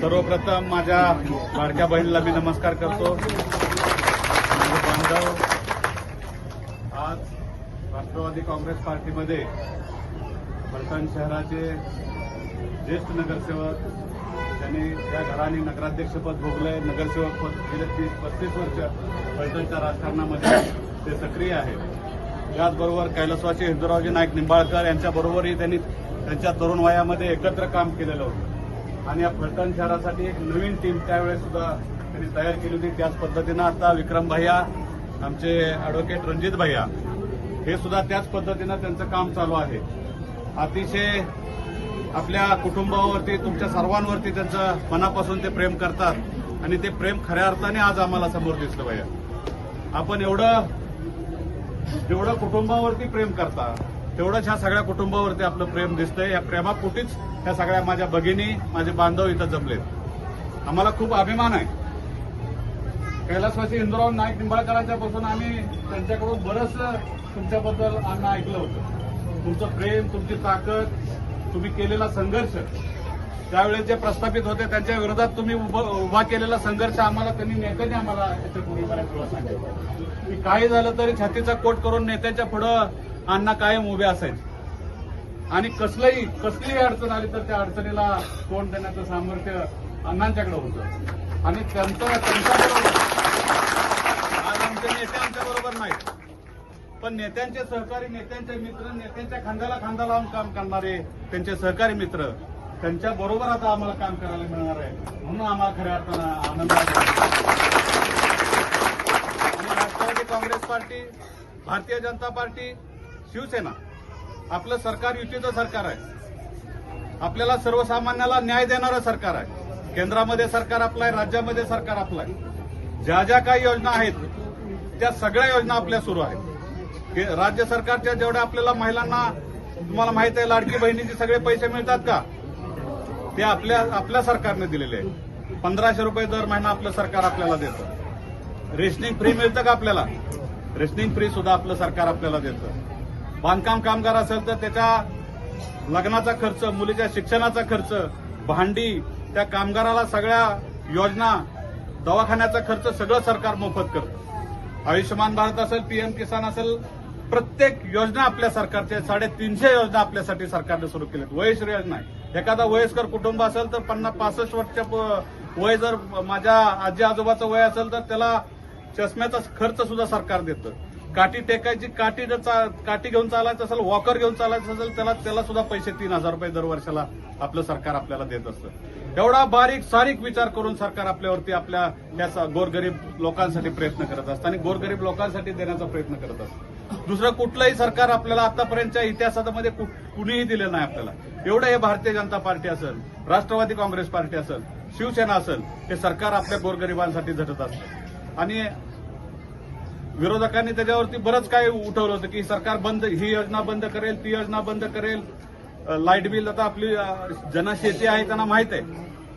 सर्वप्रथम माझ्या लाडक्या बहिणीला मी नमस्कार करतो. माझे बांधव आज राष्ट्रवादी काँग्रेस पार्टीमध्ये फलटण शहराचे ज्येष्ठ नगरसेवक त्यांनी त्या घराने नगराध्यक्षपद भोगलंय नगरसेवक पद गेले तीस पस्तीस वर्ष फलटणच्या राजकारणामध्ये ते सक्रिय आहेत याचबरोबर कैलासवासी हिंदुरावजी नाईक निंबाळकर यांच्याबरोबरही त्यांनी त्यांच्या तरुण वयामध्ये एकत्र काम केलेलं होतं. आणि या फलटण शहरासाठी एक नवीन टीम त्यावेळेस सुद्धा त्यांनी तयार केली होती. त्याच पद्धतीनं आता विक्रम भैया आमचे ॲडव्होकेट रणजित भैया हे सुद्धा त्याच पद्धतीनं त्यांचं काम चालू आहे. अतिशय आपल्या कुटुंबावरती तुमच्या सर्वांवरती त्यांचं मनापासून ते प्रेम करतात आणि ते प्रेम खऱ्या अर्थाने आज आम्हाला समोर दिसलं भैया. आपण एवढं जेवढं कुटुंबावरती प्रेम करता तेवढंच ह्या सगळ्या कुटुंबावरती आपलं प्रेम दिसतंय. या प्रेमापोटीच ह्या सगळ्या माझ्या भगिनी माझे बांधव इथं जमलेत. आम्हाला खूप अभिमान आहे. कैलासवासी इंदुराव नाईक निंबाळकरांच्या पासून आम्ही त्यांच्याकडून बरंच तुमच्याबद्दल आम्ही ऐकलं होतं. तुमचं प्रेम तुमची ताकद तुम्ही केलेला संघर्ष. त्यावेळेस जे प्रस्थापित होते त्यांच्या विरोधात तुम्ही उभं- उभा केलेला संघर्ष आम्हाला त्यांनी नेत्यांनी आम्हाला याच्यापूर्वी बऱ्याच वेळा सांगितलं. की काही झालं तरी छातीचा कोट करून नेत्याच्या पुढं अण्णा कायम उभे असायचे. आणि कसलंही कसलीही अडचण आली तर त्या अडचणीला तोंड देण्याचं सामर्थ्य अण्णांच्याकडे होतं. आणि त्यांचं त्यांच्याबरोबर आज आमचे नेते आमच्या बरोबर नाहीत. पण नेत्यांचे सहकारी नेत्यांचे मित्र नेत्यांच्या खांद्याला खांदा लावून काम करणारे त्यांचे सहकारी मित्र त्यांच्या बरोबर आता आम्हाला काम करायला मिळणार आहे. म्हणून आम्हाला खऱ्या अर्थानं आनंद राष्ट्रवादी काँग्रेस पार्टी भारतीय जनता पार्टी शिवसेना आपलं सरकार युतीचं सरकार आहे. आपल्याला सर्वसामान्याला न्याय देणारं सरकार आहे. केंद्रामध्ये सरकार आपलं आहे राज्यामध्ये सरकार आपलं आहे ज्या ज्या काही योजना आहेत त्या सगळ्या योजना आपल्या सुरू आहेत. राज्य सरकारच्या जेवढ्या आपल्याला महिलांना तुम्हाला माहीत आहे लाडकी बहिणीचे सगळे पैसे मिळतात का? ते आपल्या आपल्या सरकारने दिलेले आहे पंधराशे रुपये दर महिना आपलं सरकार आपल्याला देतं. रेशनिंग फ्री मिळतं का आपल्याला? रेशनिंग फ्री सुद्धा आपलं सरकार आपल्याला देतं. बांधकाम कामगार असेल तर त्याच्या लग्नाचा खर्च मुलीच्या शिक्षणाचा खर्च भांडी त्या कामगाराला सगळ्या योजना दवाखान्याचा खर्च सगळं सरकार मोफत करतं. आयुष्यमान भारत असेल पीएम किसान असेल प्रत्येक योजना आपल्या सरकारच्या साडेतीनशे योजना आपल्यासाठी सरकारने सुरू केल्यात. वयश्री योजना आहे एखादा वयस्कर कुटुंब असेल तर पन्नास पासष्ट वर्षच्या प- वय जर माझ्या आजी आजोबाचं वय असेल तर त्याला चष्म्याचा खर्च सुद्धा सरकार देतं. काठी टेकायची काठी जर चा- काठी घेऊन चालायचं असेल वॉकर घेऊन चालायचं असेल त्याला त्याला सुद्धा पैसे तीन हजार रुपये दर वर्षाला आपलं सरकार आपल्याला देत असतं. एवढा बारीक सारीक विचार करून सरकार आपल्यावरती आपल्या या गोरगरीब लोकांसाठी प्रयत्न करत असतं आणि गोरगरीब लोकांसाठी देण्याचा प्रयत्न करत असतं. दुसरं कुठलंही सरकार आपल्याला आतापर्यंतच्या इतिहासामध्ये कु- कुणीही दिलं नाही आपल्याला. एवढं हे भारतीय जनता पार्टी असेल राष्ट्रवादी काँग्रेस पार्टी असेल शिवसेना असेल हे सरकार आपल्या गोरगरिबांसाठी झटत असतं. आणि विरोधकांनी त्याच्यावरती बरंच काय उठवलं होतं की सरकार बंद ही योजना बंद करेल ती योजना बंद करेल. लाइट बिल आता आपली ज्यांना शेती आहे त्यांना माहीत आहे.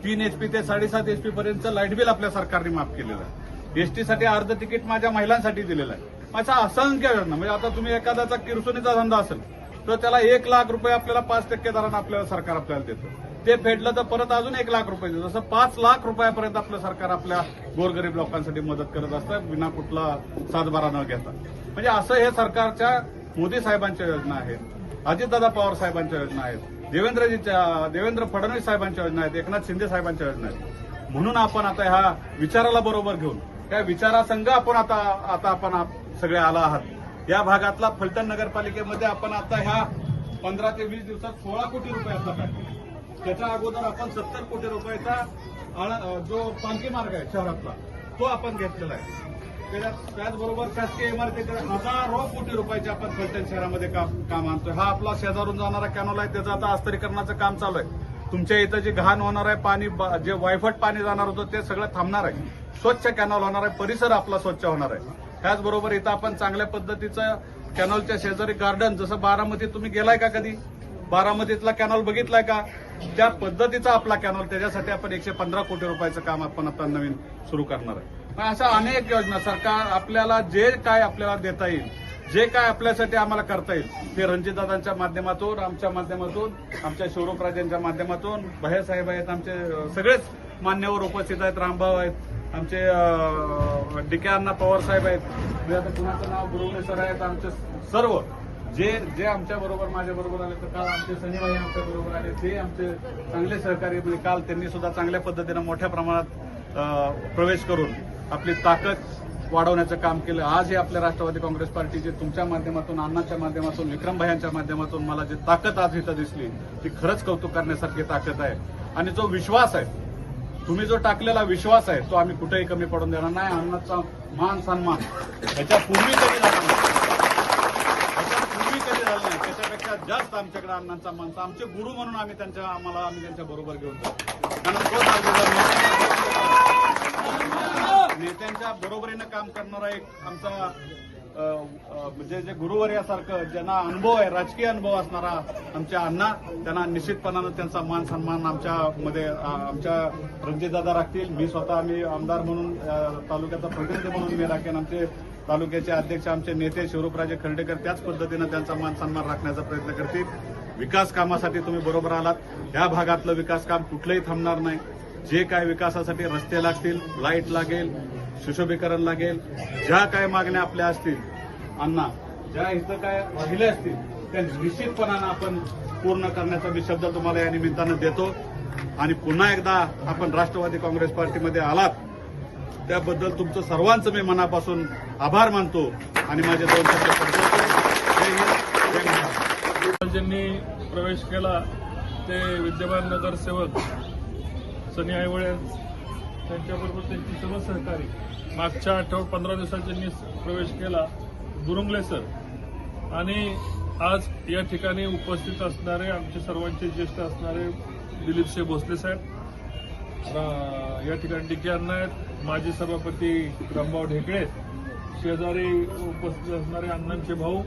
तीन एचपी ते साडेसात एचपी पर्यंत लाइट बिल आपल्या सरकारने माफ केलेलं आहे. एसटीसाठी अर्ध तिकीट माझ्या महिलांसाठी दिलेलं आहे. माझा असंख्य योजना म्हणजे आता तुम्ही एखाद्याचा किरसुनीचा धंदा असेल तर त्याला एक लाख रुपये आपल्याला पाच टक्के दरानं आपल्याला सरकार आपल्याला देतं. ते फेडलं तर परत अजून एक लाख रुपये जसं पाच लाख रुपयापर्यंत आपलं सरकार आपल्या गोरगरीब लोकांसाठी मदत करत असतं विना कुठला सातबारा न घेता. म्हणजे असं हे सरकारच्या मोदी साहेबांच्या योजना आहेत अजितदादा पवार साहेबांच्या योजना आहेत देवेंद्रजीच्या देवेंद्र फडणवीस साहेबांच्या योजना आहेत एकनाथ शिंदे साहेबांच्या योजना आहेत. म्हणून आपण आता ह्या विचाराला बरोबर घेऊन त्या विचारासंघ आपण आता आता आपण सगळे आला आहात. या भागातला फलटण नगरपालिकेमध्ये आपण आता ह्या पंधरा ते वीस दिवसात सोळा कोटी रुपयाचा पॅकेज त्याच्या अगोदर आपण सत्तर कोटी रुपयाचा जो पालखी मार्ग आहे शहरातला तो आपण घेतलेला आहे. त्याच्यात त्याचबरोबर शासकीय इमारतीकडे हजारो कोटी रुपयाचे आपण फलटण शहरामध्ये काम काम आणतोय. हा आपला शेजारून जाणारा कॅनॉल आहे त्याचं आता अस्तरीकरणाचं काम चालू आहे. तुमच्या इथं जे घाण होणार आहे पाणी जे वायफट पाणी जाणार होतं ते सगळं थांबणार आहे. स्वच्छ कॅनॉल होणार आहे परिसर आपला स्वच्छ होणार आहे. त्याचबरोबर इथं आपण चांगल्या पद्धतीचं कॅनॉलच्या शेजारी गार्डन जसं बारामतीत तुम्ही गेलाय का कधी? बारामतीतला कॅनॉल बघितलाय का? त्या पद्धतीचा आपला कॅनॉल त्याच्यासाठी आपण एकशे पंधरा कोटी रुपयाचं काम आपण आता नवीन सुरू करणार आहे. मग अशा अनेक योजना सरकार आपल्याला जे काय आपल्याला देता येईल जे काय आपल्यासाठी आम्हाला करता येईल ते रणजितदादांच्या माध्यमातून आमच्या माध्यमातून आमच्या शिवरूपराजांच्या माध्यमातून साहेब आहेत आमचे सगळेच मान्यवर उपस्थित आहेत रामभाऊ आहेत आमचे डी के अण्णा पवार साहेब आहेत. मी आता कुणाचं नाव गुरुवणे सर आहेत आमचे सर्व जे जे आमच्या बरोबर माझ्या बरोबर आले तर काल आमचे सनीभाई आमच्या बरोबर आले ते आमचे चांगले सहकारी म्हणजे काल त्यांनी सुद्धा चांगल्या पद्धतीनं मोठ्या प्रमाणात प्रवेश करून आपली ताकद वाढवण्याचं काम केलं. आज हे आपल्या राष्ट्रवादी काँग्रेस पार्टीचे तुमच्या माध्यमातून अण्णाच्या माध्यमातून विक्रम भायांच्या माध्यमातून मला जी ताकद आज इथं दिसली ती खरंच कौतुक करण्यासारखी ताकद आहे. आणि जो विश्वास आहे तुम्ही जो टाकलेला विश्वास आहे तो आम्ही कुठेही कमी पडून देणार नाही. अण्णाचा मान सन्मान याच्या पूर्वी कमी जाणार नाही कधी झालं नाही. त्याच्यापेक्षा जास्त आमच्याकडे अण्णांचा मान आमचे गुरु म्हणून आम्ही त्यांच्या आम्हाला आम्ही त्यांच्या बरोबर घेऊन जातो नेत्यांच्या बरोबरीनं काम करणारा एक आमचा म्हणजे जे गुरुवर्यासारखं ज्यांना अनुभव आहे राजकीय अनुभव असणारा आमच्या अण्णा त्यांना निश्चितपणानं त्यांचा मान सन्मान आमच्या मध्ये आमच्या रणजितदादा राखतील. मी स्वतः आम्ही आमदार म्हणून तालुक्याचा प्रतिनिधी म्हणून मी राखेन. आमचे तालुक्याचे अध्यक्ष आमचे नेते शिवरूपराजे खर्डेकर त्याच पद्धतीनं त्यांचा मान सन्मान राखण्याचा प्रयत्न करतील. विकास कामासाठी तुम्ही बरोबर आलात. ह्या भागातलं विकास काम कुठलंही थांबणार नाही. जे काय विकासासाठी रस्ते लागतील लाइट लागेल सुशोभीकरण लागेल. ज्या काय मागण्या आपल्या असतील अण्णा ज्या इथं काय राहिल्या असतील त्या निश्चितपणानं आपण पूर्ण करण्याचा मी शब्द तुम्हाला या निमित्तानं देतो. आणि पुन्हा एकदा आपण राष्ट्रवादी काँग्रेस पार्टीमध्ये आलात. त्याबद्दल तुमचं सर्वांचं मी मनापासून आभार मानतो. आणि माझे दोन शब्द ज्यांनी प्रवेश केला ते विद्यमान नगरसेवक सनी आयवळे त्यांच्याबरोबर त्यांची सर्व सहकारी मागच्या आठवड पंधरा दिवसात ज्यांनी प्रवेश केला गुरुंगले सर. आणि आज या ठिकाणी उपस्थित असणारे आमचे सर्वांचे ज्येष्ठ असणारे दिलीपशे भोसले साहेब. या ठिकाणी डी के अण्णा आहेत माजी सभापती रामभाऊ ढेकळे शेजारी उपस्थित असणारे अण्णांचे भाऊ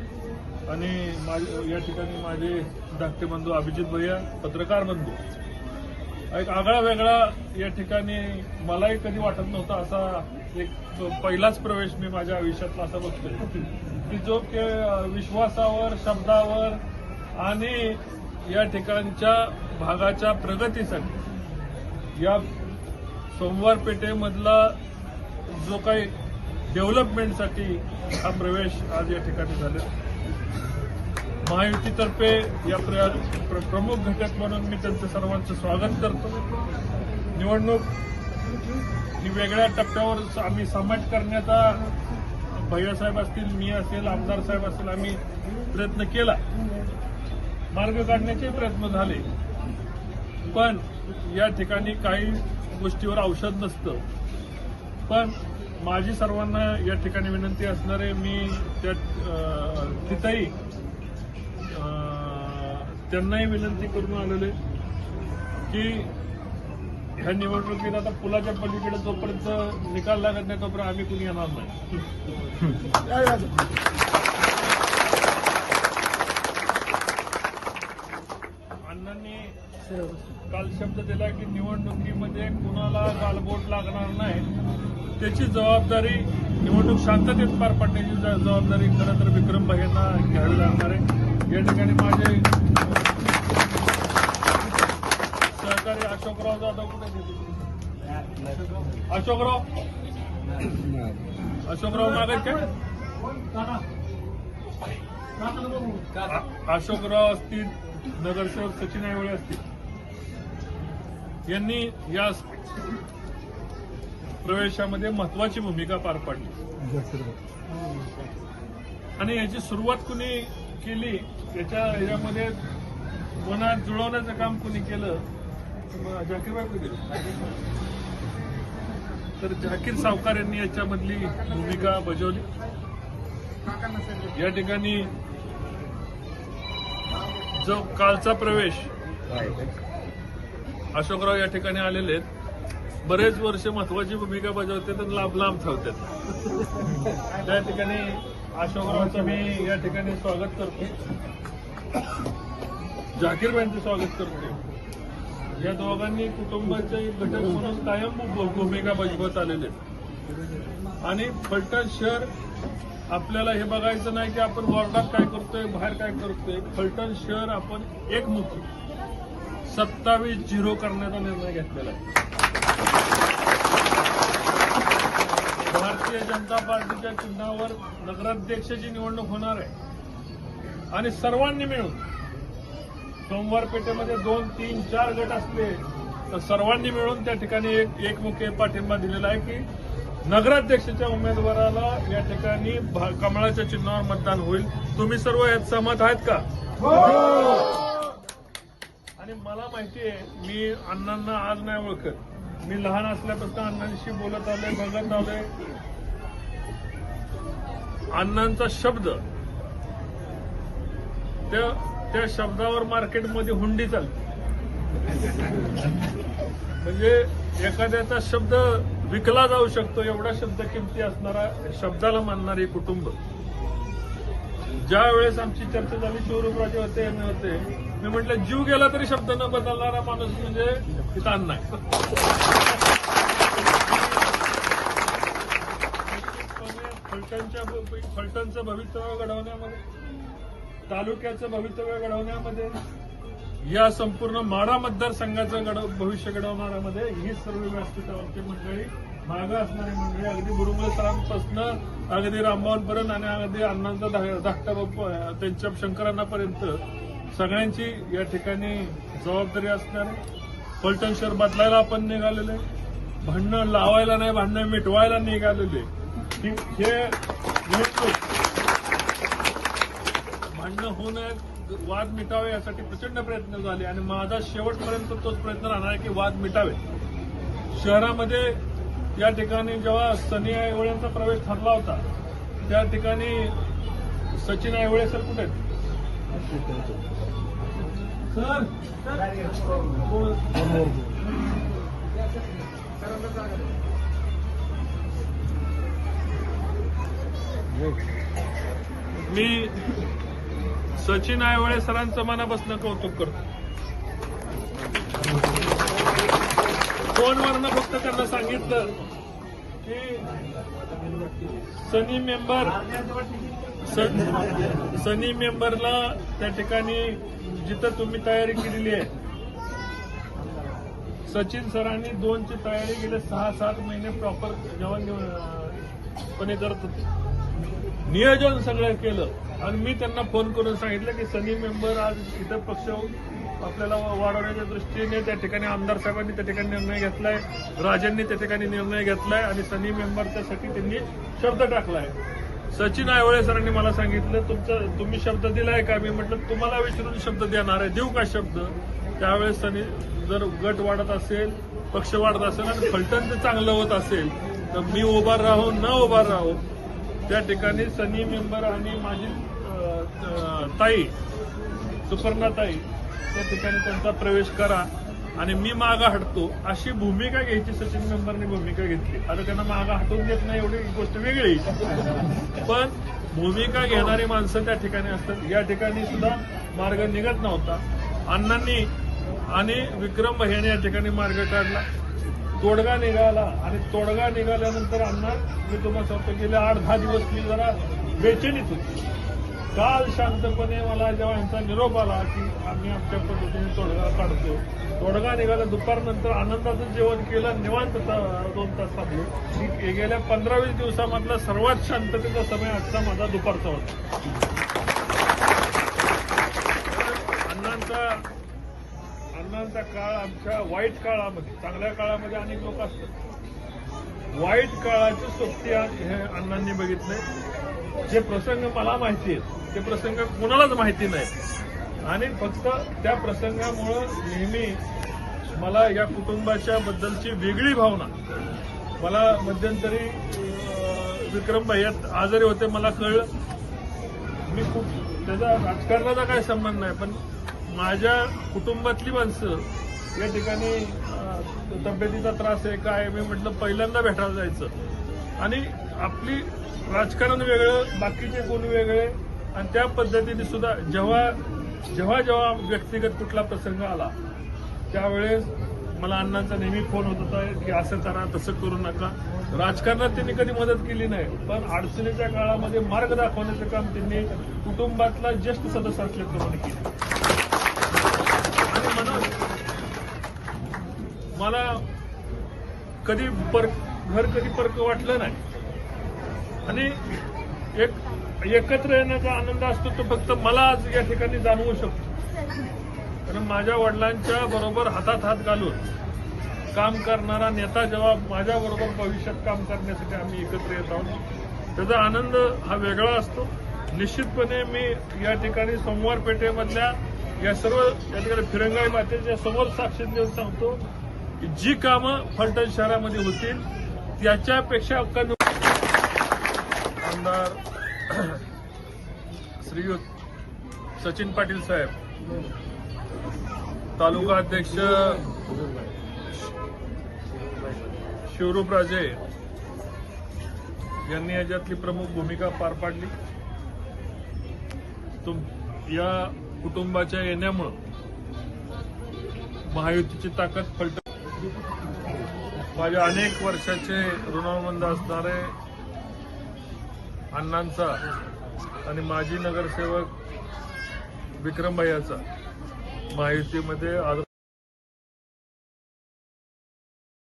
आणि माझे या ठिकाणी माझे धाकटे बंधू अभिजित भैया पत्रकार बंधू. एक आगळा वेगळा या ठिकाणी मलाही कधी वाटत नव्हता असा एक पहिलाच प्रवेश मी माझ्या आयुष्यातला असा बघतोय. की जो के विश्वासावर शब्दावर आणि या ठिकाणच्या भागाच्या प्रगतीसाठी या सोमवार पेठेमधला जो काही डेव्हलपमेंटसाठी हा प्रवेश आज या ठिकाणी झाले महायुतीतर्फे या प्र- प्रमुख घटक म्हणून मी त्यांचं सर्वांचं स्वागत करतो. निवडणूक ही वेगळ्या टप्प्यावर आम्ही समाज करण्याचा भैयासाहेब असतील मी असेल आमदार साहेब असतील आम्ही प्रयत्न केला. मार्ग काढण्याचे प्रयत्न झाले. पण या ठिकाणी काही गोष्टीवर औषध नसतं. पण माझी सर्वांना या ठिकाणी विनंती असणारे मी त्या तिथंही त्यांनाही विनंती करून आलेले की ह्या निवडणुकीत आता पुलाच्या पलीकडे जोपर्यंत निकाल लागत नाही तोपर्यंत आम्ही कुणी येणार नाही. अण्णांनी काल शब्द दिला की निवडणुकीमध्ये कुणाला गालबोट लागणार नाही. त्याची जबाबदारी निवडणूक शांततेत पार पाडण्याची जबाबदारी खरं तर विक्रम यांना घ्यावी लागणार आहे. या ठिकाणी माझे सहकारी अशोकराव जाधव कुठे? अशोकराव? अशोकराव अ- अशोकराव असतील नगरसेवक सचिन आयवळे असतील. यांनी या प्रवेशामध्ये महत्वाची भूमिका पार पाडली. आणि याची सुरुवात कुणी केली त्याच्या याच्यामध्ये मनात जुळवण्याचं काम कुणी केलं मग तर झाकीर सावकार यांनी याच्यामधली भूमिका बजावली. या ठिकाणी जो कालचा प्रवेश अशोकराव या ठिकाणी आलेले आहेत. बरेच वर्ष महत्वाची भूमिका बजावते तर लांब लांब ठेवतात. त्या ठिकाणी अशोकरावचं मी या ठिकाणी स्वागत करतो. जाकीरबाईंचं स्वागत करतो. या दोघांनी कुटुंबाचे घटक म्हणून कायम भू- भूमिका बजावत आलेले आहेत. आणि फलटण शहर आपल्याला हे बघायचं नाही की आपण वॉर्डात काय करतोय बाहेर काय करतोय. फलटण शहर आपण एकमुखी सत्तावीस झिरो करण्याचा निर्णय घेतलेला आहे. भारतीय जनता पार्टीच्या चिन्हावर नगराध्यक्षाची निवडणूक होणार आहे. आणि सर्वांनी मिळून सोमवार पेठेमध्ये दोन तीन चार गट असले तर सर्वांनी मिळून त्या ठिकाणी एक एकमुखी पाठिंबा दिलेला आहे की नगराध्यक्षाच्या उमेदवाराला या ठिकाणी कमळाच्या चिन्हावर मतदान होईल. तुम्ही सर्व यात सहमत आहेत का? आणि मला माहिती आहे मी अण्णांना आज नाही ओळखत. मी लहान असल्यापासून अण्णांशी बोलत आलोय बघत आलोय. अण्णांचा शब्द त्या त्या शब्दावर मार्केटमध्ये हुंडी चालते. म्हणजे एखाद्याचा शब्द विकला जाऊ शकतो एवढा शब्द किमती असणारा शब्दाला मानणारे कुटुंब. ज्या वेळेस आमची चर्चा झाली शिवरूपराजे होते यांनी होते मी म्हटलं जीव गेला तरी शब्द न बदलणारा माणूस म्हणजे ताण नाही फलटणच्या फलटणचं भवितव्य घडवण्यामध्ये तालुक्याचं भवितव्य घडवण्यामध्ये या संपूर्ण माडा मतदारसंघाचं घडव भविष्य घडवणाऱ्यामध्ये ही सर्व व्यासपीठावरची मंडळी मागं असणारी मंडळी अगदी बुरुमळे सरांपासून अगदी रामभावांपर्यंत आणि अगदी अण्णांचा धाकटा बाप त्यांच्या शंकरांनापर्यंत सगळ्यांची या ठिकाणी जबाबदारी असणार आहे. फलटण शहर बदलायला आपण निघालेले भांडणं लावायला नाही भांडणं मिटवायला निघालेले हे भांडणं होऊ नये वाद मिटावे यासाठी प्रचंड प्रयत्न झाले आणि माझा शेवटपर्यंत तोच प्रयत्न राहणार आहे की वाद मिटावे. शहरामध्ये या ठिकाणी जेव्हा सनी आयवळ्यांचा प्रवेश ठरला होता त्या ठिकाणी सचिन आयवळे सर कुठे आहेत? मी सचिन आयवळे सरांचं मनापासून कौतुक करतो. फोनवरनं फक्त त्यांना सांगितलं की सनी मेंबर सन सनी मेंबरला त्या ठिकाणी जिथं तुम्ही तयारी केलेली आहे. सचिन सरांनी दोनची तयारी गेले सहा सात महिने प्रॉपर जेवण करत होते. नियोजन सगळं केलं. आणि मी त्यांना फोन करून सांगितलं की सनी मेंबर आज इतर पक्ष आपल्याला वाढवण्याच्या दृष्टीने त्या ठिकाणी आमदार साहेबांनी त्या ठिकाणी निर्णय घेतलाय राजांनी त्या ठिकाणी निर्णय घेतलाय आणि सनी मेंबरच्यासाठी त्यांनी शब्द टाकलाय. सचिन आयवळे सरांनी मला सांगितलं तुमचं तुम्ही शब्द दिलाय का? मी म्हटलं तुम्हाला विचारून शब्द देणार आहे. देऊ का शब्द? त्यावेळेस सनी जर गट वाढत असेल पक्ष वाढत असेल आणि फलटण जर चांगलं होत असेल तर मी उभा राहू न उभा राहू. त्या ठिकाणी सनी मेंबर आणि माझी ताई सुपर्णा ताई त्या ठिकाणी त्यांचा प्रवेश करा. आणि मी मागा हटतो अशी भूमिका घ्यायची सचिन मेंबरने भूमिका घेतली. आता त्यांना मागा हटवून देत नाही एवढी गोष्ट वेगळी. पण भूमिका घेणारी माणसं त्या ठिकाणी असतात. या ठिकाणी सुद्धा मार्ग निघत नव्हता. अण्णांनी आणि विक्रम भैयाने या ठिकाणी मार्ग काढला. तोडगा निघाला आणि तोडगा निघाल्यानंतर अण्णा मी तुम्हाला सांगतो गेले आठ दहा दिवस मी जरा बेचैनीत होती. काल शांतपणे मला जेव्हा यांचा निरोप आला की आम्ही आमच्या पद्धतीने तोडगा काढतो तोडगा निघाला दुपारनंतर आनंदाचं जेवण केलं निवांत दोन तास थांबलो. गेल्या पंधरा वीस दिवसामधला सर्वात शांततेचा समय आजचा माझा दुपारचा होता. अण्णांचा अण्णांचा काळ आमच्या वाईट काळामध्ये चांगल्या काळामध्ये अनेक लोक असतात. वाईट काळाची सोबती हे अण्णांनी बघितले जे प्रसंग मला माहिती आहेत ते प्रसंग कोणालाच माहिती नाही आणि फक्त त्या प्रसंगामुळं नेहमी मला या कुटुंबाच्या बद्दलची वेगळी भावना. मला मध्यंतरी अं, विक्रम भैयात आजारी होते मला कळलं. मी खूप त्याचा राजकारणाचा काही संबंध नाही पण माझ्या कुटुंबातली माणसं या ठिकाणी तब्येतीचा त्रास आहे काय मी म्हटलं पहिल्यांदा भेटायला जायचं. आणि आपली राजकारण वेगळं बाकीचे कोण वेगळे आणि त्या पद्धतीने सुद्धा जेव्हा जेव्हा जेव्हा व्यक्तिगत कुठला प्रसंग आला त्यावेळेस मला अण्णांचा नेहमी फोन होत होता की असं करा तसं करू नका. राजकारणात त्यांनी कधी मदत केली नाही पण अडचणीच्या काळामध्ये मार्ग दाखवण्याचं काम त्यांनी कुटुंबातला ज्येष्ठ सदस्य असल्याप्रमाणे केलं. आणि म्हणून मला कधी पर घर कधी परक वाटलं नाही. आणि एक एकत्र येण्याचा आनंद असतो तो फक्त मला आज या ठिकाणी जाणवू शकतो. कारण माझ्या वडिलांच्या बरोबर हातात हात घालून काम करणारा नेता जेव्हा माझ्याबरोबर भविष्यात काम करण्यासाठी आम्ही एकत्र येत आहोत त्याचा आनंद हा वेगळा असतो. निश्चितपणे मी या ठिकाणी सोमवार पेठेमधल्या या सर्व या ठिकाणी फिरंगाई मातेच्या समोर साक्षी देऊन सांगतो की जी कामं फलटण शहरामध्ये होतील त्याच्यापेक्षा कमी आमदार श्रीयुत सचिन पाटील साहेब तालुका अध्यक्ष शिवरूप राजे यांनी याच्यातली प्रमुख भूमिका पार पाडली. तुम या कुटुंबाच्या येण्यामुळं महायुतीची ताकद फलट माझ्या अनेक वर्षाचे ऋणानुबंध असणारे अण्णांचा आणि माजी नगरसेवक विक्रम भैयाचा महायुतीमध्ये आज